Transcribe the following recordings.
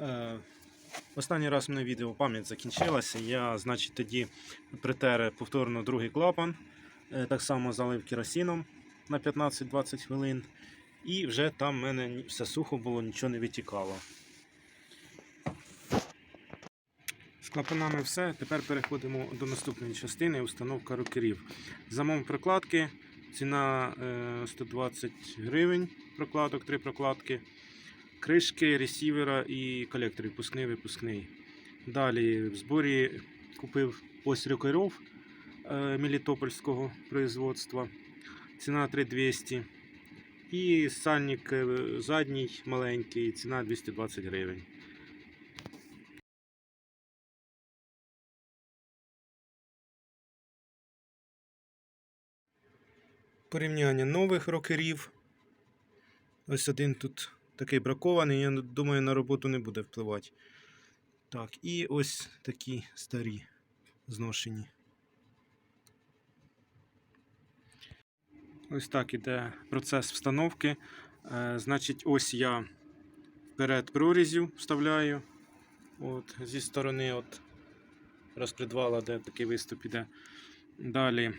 Е, Останній раз в мене відео пам'ять закінчилася. Я, значить, тоді притер повторно другий клапан. Е, Так само залив керосином на 15-20 хвилин. І вже там в мене все сухо було, нічого не витікало. З клапанами все. Тепер переходимо до наступної частини установка рокерів. Замов прокладки. Ціна е, 120 гривень прокладок, три прокладки. Кришки, ресівера і колектор випускний випускний. Далі в зборі купив ось рокерів е, мелітопольського производства. Ціна 3200. І сальник е, задній маленький, ціна 220 гривень. Порівняння нових рокерів. Ось один тут такий бракований, я думаю, на роботу не буде впливати. Так, і ось такі старі зношені. Ось так іде процес встановки. Е, значить, ось я вперед прорізів вставляю. От, зі сторони от розпредвала, де такий виступ іде. Далі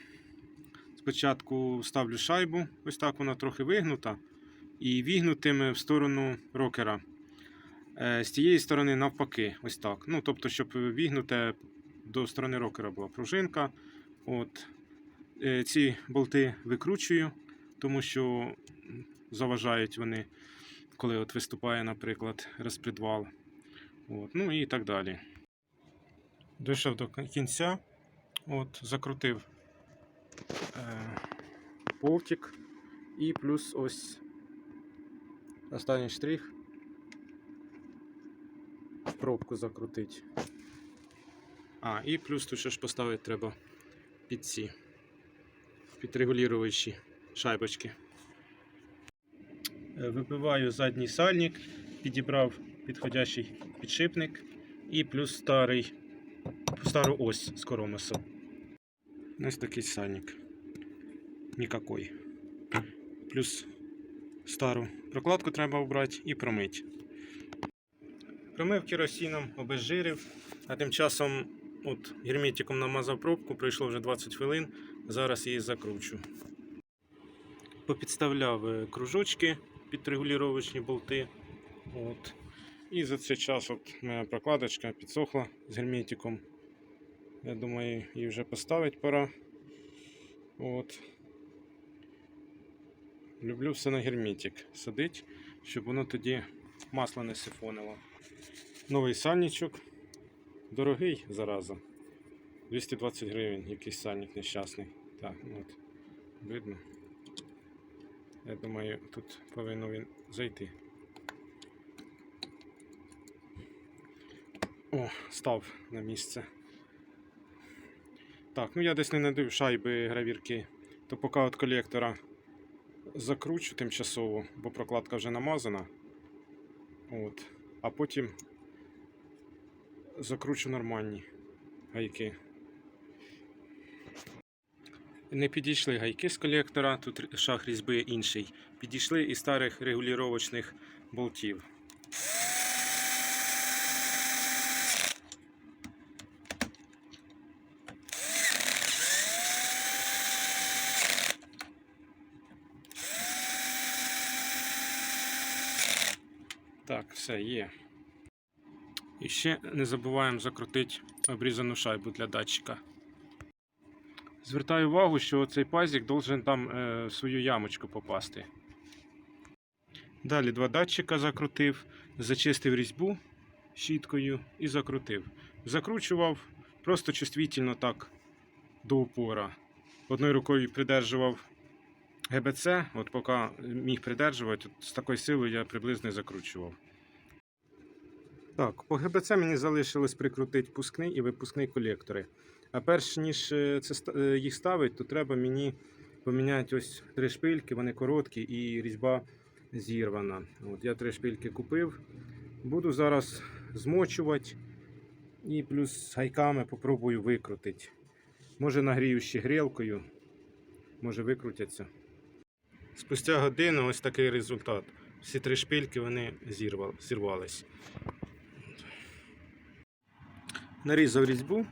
спочатку ставлю шайбу, ось так вона трохи вигнута, і вігнутим в сторону рокера. Е, З тієї сторони навпаки, ось так. Ну, тобто, щоб вігнуте до сторони рокера була пружинка. От. Е, Ці болти викручую, тому що заважають вони, коли от виступає, наприклад, розпредвал. От. Ну і так далі. Дійшов до кінця, от, закрутив е, болтик і плюс ось останній штрих. Пробку закрутити. А, і плюс тут ще ж поставити треба під ці підрегулюючі шайбочки. Е, Вибиваю задній сальник, підібрав підходящий підшипник і плюс старий, стару ось з коромисом. Ось такий сальник. Нікакой. Плюс стару прокладку треба обрати і промити. Промив керосином, обезжирив, а тим часом от, герметиком намазав пробку, пройшло вже 20 хвилин. Зараз її закручу. Попідставляв е, кружочки під регулювачні болти. От. І за цей час от моя прокладочка підсохла з герметиком. Я думаю, її вже поставити пора. От. Люблю все на герметик садити, щоб воно тоді масло не сифонило. Новий сальничок. Дорогий зараза. 220 гривень, якийсь сальник нещасний. Так, от, видно. Я думаю, тут повинен він зайти. О, став на місце. Так, ну я десь не надив шайби гравірки, то поки от колектора закручу тимчасово, бо прокладка вже намазана. От. А потім закручу нормальні гайки. Не підійшли гайки з колектора, тут шах різьби інший. Підійшли із старих регулювачних болтів. Так, все є. І ще не забуваємо закрутити обрізану шайбу для датчика. Звертаю увагу, що цей пазик должен там е, в свою ямочку попасти. Далі два датчика закрутив, зачистив різьбу щіткою і закрутив. Закручував просто чувствительно так до упора. Одною рукою придержував ГБЦ, от поки міг придержувати, от з такою силою я приблизно закручував. Так, по ГБЦ мені залишилось прикрутити пускний і випускний колектори. А перш ніж е, це е, їх ставити, то треба мені поміняти ось три шпильки, вони короткі і різьба зірвана. От я три шпильки купив. Буду зараз змочувати і плюс гайками попробую викрутити. Може нагрію ще грілкою, може викрутяться. Спустя годину ось такий результат. Всі три шпильки вони зірвали, зірвались. Нарізав різьбу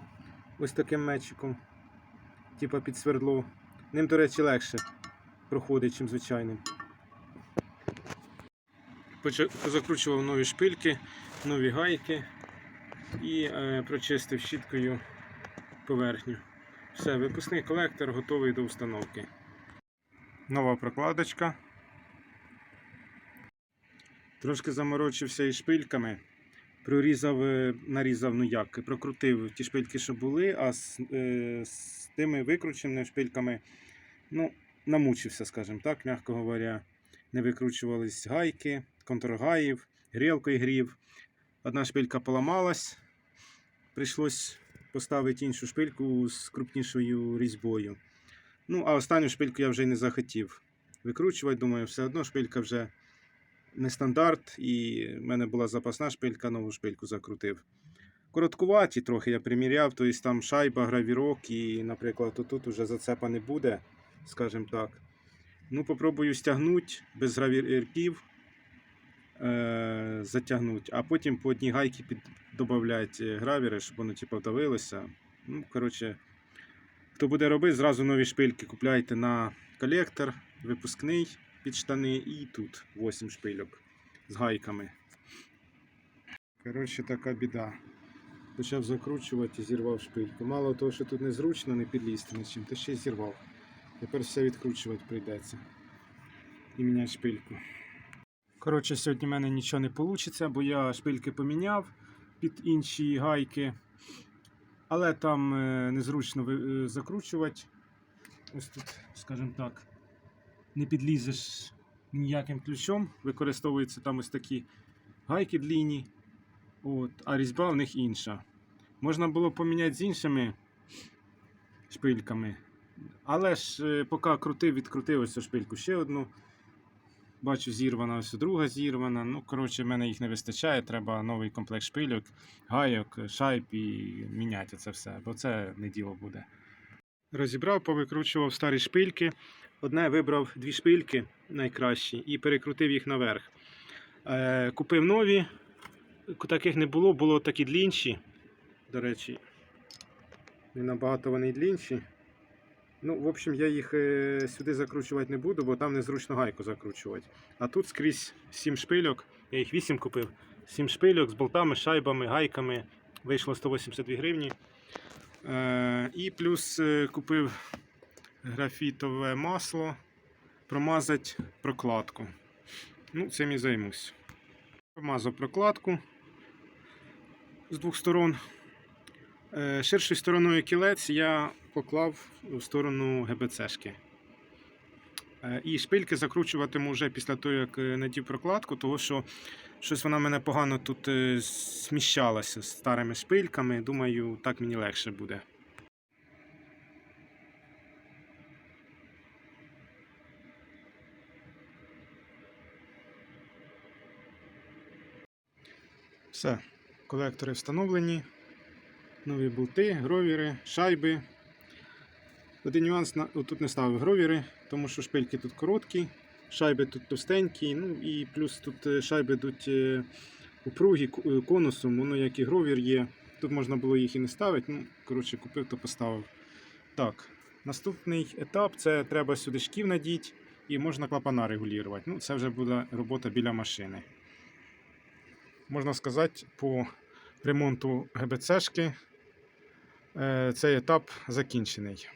ось таким мечиком, типа під свердло. Ним, до речі, легше проходить, ніж звичайним. Позакручував нові шпильки, нові гайки і е, прочистив щіткою поверхню. Все, випускний колектор готовий до установки. Нова прокладочка. Трошки заморочився із шпильками. Прорізав, е, нарізав, ну як, прокрутив ті шпильки, що були, а з, е, з тими викрученими шпильками, ну, намучився, скажімо так, м'яко говоря. Не викручувались гайки, контргаїв, грілкою грів. Одна шпилька поламалась, прийшлось поставити іншу шпильку з крупнішою різьбою. Ну, а останню шпильку я вже не захотів викручувати. Думаю, все одно шпилька вже не стандарт, і в мене була запасна шпилька, нову шпильку закрутив. Короткуваті трохи я приміряв, тобто там шайба, гравірок, і, наприклад, тут вже зацепа не буде, скажімо так. Ну, попробую стягнути без гравірків, е- затягнути, а потім по одній гайці додати гравіри, щоб воно типу, вдавилося. Ну, коротше, хто буде робити, зразу нові шпильки купляйте на колектор, випускний під штани і тут 8 шпильок з гайками. Коротше, така біда. Почав закручувати і зірвав шпильку. Мало того, що тут незручно не підлізти на чим, то ще й зірвав. Тепер все відкручувати прийдеться. І міняти шпильку. Коротше, сьогодні в мене нічого не вийде, бо я шпильки поміняв під інші гайки. Але там е, незручно е, закручувати. Ось тут, скажімо так, не підлізеш ніяким ключом. Використовуються там ось такі гайки длінні, от, а різьба в них інша. Можна було поміняти з іншими шпильками. Але ж е, поки крутив, відкрутив ось цю шпильку ще одну. Бачу, зірвана, ось друга зірвана. Ну, коротше, в мене їх не вистачає. Треба новий комплект шпильок, гайок, шайб і міняти це все, бо це не діло буде. Розібрав, повикручував старі шпильки. Одне вибрав дві шпильки найкращі і перекрутив їх наверх. Е, купив нові, таких не було, було такі длінші. До речі, не набагато вони длінші. Ну, в общем, я їх е, сюди закручувати не буду, бо там незручно гайку закручувати. А тут скрізь 7 шпильок, я їх 8 купив. 7 шпильок з болтами, шайбами, гайками. Вийшло 182 гривні. Е, і плюс е, купив графітове масло, промазати прокладку. Ну, цим і займусь. Промазав прокладку з двох сторон. Е, Ширшою стороною кілець я поклав в сторону ГБЦшки. І шпильки закручуватиму вже після того, як надів прокладку, тому що щось вона в мене погано тут е, зміщалася з старими шпильками. Думаю, так мені легше буде. Все, колектори встановлені. Нові болти, гровіри, шайби. Один нюанс тут не ставив гровіри, тому що шпильки тут короткі, шайби тут товстенькі, ну і плюс тут е, шайби йдуть е, упругі е, конусом, воно як і гровір є. Тут можна було їх і не ставити. Ну, коротше, купив, то поставив. Так, наступний етап це треба сюди шків надіти і можна клапана регулювати. Ну, це вже буде робота біля машини. Можна сказати, по ремонту е, цей етап закінчений.